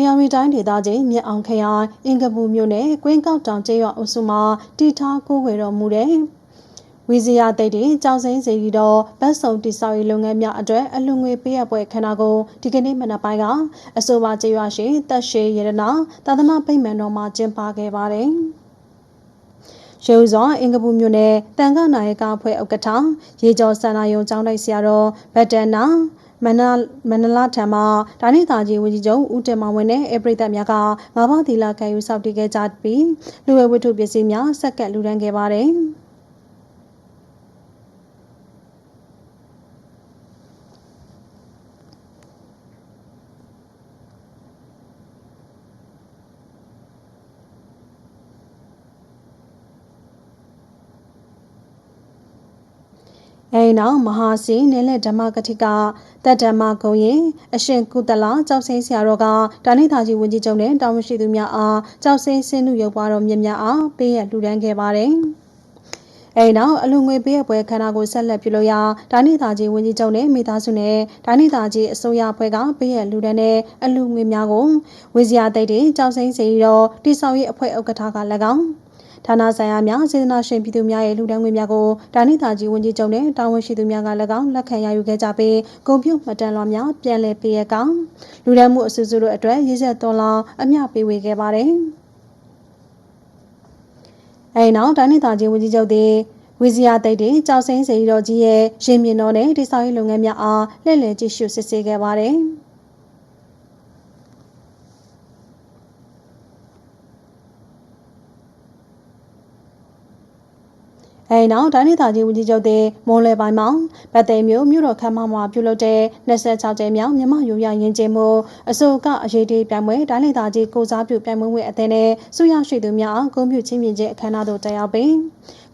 အေယာရီတိုင်းဒေသကြီးမြစ်အောင်ခရိုင်အင်ကပူမြို့နယ်ကွင်းကောက်တောင်ကျေးရွာအုပ်စုမှာတည်ထားကိုးဝေတော်မူတဲ့ဝီဇီယာတိတ်တီကြောင်စိမ့်စီရီတော်ဗတ်စုံတိဆောက်ရေးလုပ်ငန်းများအတွက်အလူငွေပေးအပ်ပွဲခန္ဓာကိုဒီကနေ့မနက်ပိုင်းကအဆိုပါကျေးရွာရှိတက်ရှိရတနာသာသနာ့ဗိမာန်တော်မှာကျင်းပခဲ့ပါတယ်။ရုံစွာအင်္ဂပူမြို့နယ်တန်ခနာယကအဖွဲ့ဥက္ကဋ္ဌရေကျော်စန္ဒာယုံကျောင်းတိုက်ဆရာတော်ဗတ္တနာ မန္နမန္နလာထံမှာဒါနိတာကြီးဝန်ကြီးချုပ်ဦးတင်မောင်ဝင်းနဲ့အပရိသတ်များကငါးပါးသီလခံယူဆောက်တည်ခဲ့ကြပြီးလူဝဲဝတ္ထုပစ္စည်းများဆက်ကပ်လူဒန်းခဲ့ပါတယ်။ အဲနောက်မဟာစီနေလက်ဓမ္မကတိကတတ္တမဂုံရင်အရှင်ကုတလာကြောက်စင်းဆရာတော်ကဒါနိသာကြီးဝင်းကြီးချုပ်နဲ့တာဝန်ရှိသူများအားကြောက်စင်းဆင်းမှုရုပ်ပွားတော်မြတ်များအားပေးရလှူဒန်းခဲ့ပါတယ်။အဲနောက်အလူငွေပေးအပွဲခန္ဓာကိုဆက်လက်ပြုလုပ်ရာဒါနိသာကြီးဝင်းကြီးချုပ်နဲ့မိသားစုနဲ့ဒါနိသာကြီးအစိုးရအဖွဲ့ကပေးရလှူဒန်းတဲ့အလူငွေများကိုဝေဇရာတိတ်တွေကြောက်စင်းစီတော်တိဆောက်ရေးအဖွဲ့ဥက္ကဋ္ဌက၎င်း ဌာနဆိုင်ရာများစေတနာရှင်ပြည်သူများရဲ့လူဒန်းငွေများကိုဒါနိတာကြီးဝန်ကြီးချုပ်နဲ့တာဝန်ရှိသူများက၎င်းလက်ခံရယူခဲ့ကြပြီးဂုံပြုတ်မှတ်တမ်းလွှာများပြန်လည်ပေးရကောင်လူဒန်းမှုအစုစုတို့အတွက်ရည်စက်သွန်လောင်းအမျှပေးဝေခဲ့ပါတယ်။အဲနောက်ဒါနိတာကြီးဝန်ကြီးချုပ်သည်ဝီဇီယာတိတ်တွေကြောက်စင်းစေတော်ကြီးရဲ့ရင်မြင်တော်နဲ့တိစောက်ရေးလုပ်ငန်းများအားလှည့်လည်ကြည့်ရှုစစ်ဆေးခဲ့ပါတယ်။ အဲနောက်တိုင်းဒေသကြီးဝန်ကြီးချုပ်တဲ့မွန်လယ်ပိုင်းမှာဗတ်သိမ်းမြို့မြို့တော်ခမ်းမမှာပြုလုပ်တဲ့26ကျဲမြောက်မြမရိုးရရင်ကျင်းမှုအစိုးကအရေးတေးပြိုင်ပွဲတိုင်းဒေသကြီးကိုစားပြုပြိုင်ပွဲဝင်အသင်းနဲ့စုရရှိသူများဂုဏ်ပြုချင်းမြင့်ခြင်းအခမ်းအနားသို့တက်ရောက်ပြီး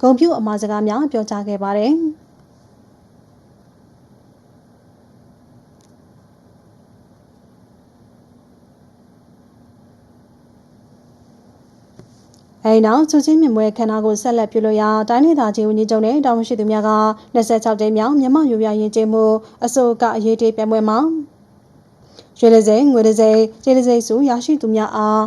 ဂုဏ်ပြုအမှာစကားများပြောကြားခဲ့ပါတယ်။ အဲဒီနောက်စုချင်းမြင်ပွဲခန္ဓာကိုဆက်လက်ပြုလုပ်ရာတိုင်းဒေသကြီးဝန်ကြီးချုပ်နဲ့တာဝန်ရှိသူများက26ကြိမ်မြောက်မြန်မာယူရရင်ကျင်းမှုအစိုးကအရေးတေးပြပွဲမှာရွှေလစိငွေလစိကျေလစိစုရရှိသူများအား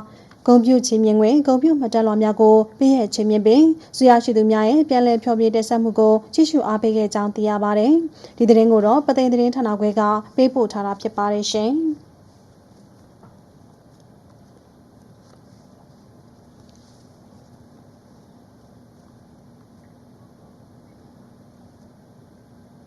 ဂုံပြုချင်းမြင်ွယ်ဂုံပြုမှတ်တမ်းလွှာများကိုပေးရချင်းမြင်ပင်ဆရာရှိသူများရဲ့ပြန်လည်ဖျော်ဖြေတက်ဆက်မှုကိုကြည့်ရှုအားပေးခဲ့ကြောင်းသိရပါတယ်။ဒီသတင်းကိုတော့ပသိမ်သတင်းဌာနခွဲကပေးပို့ထားတာဖြစ်ပါတယ်ရှင်။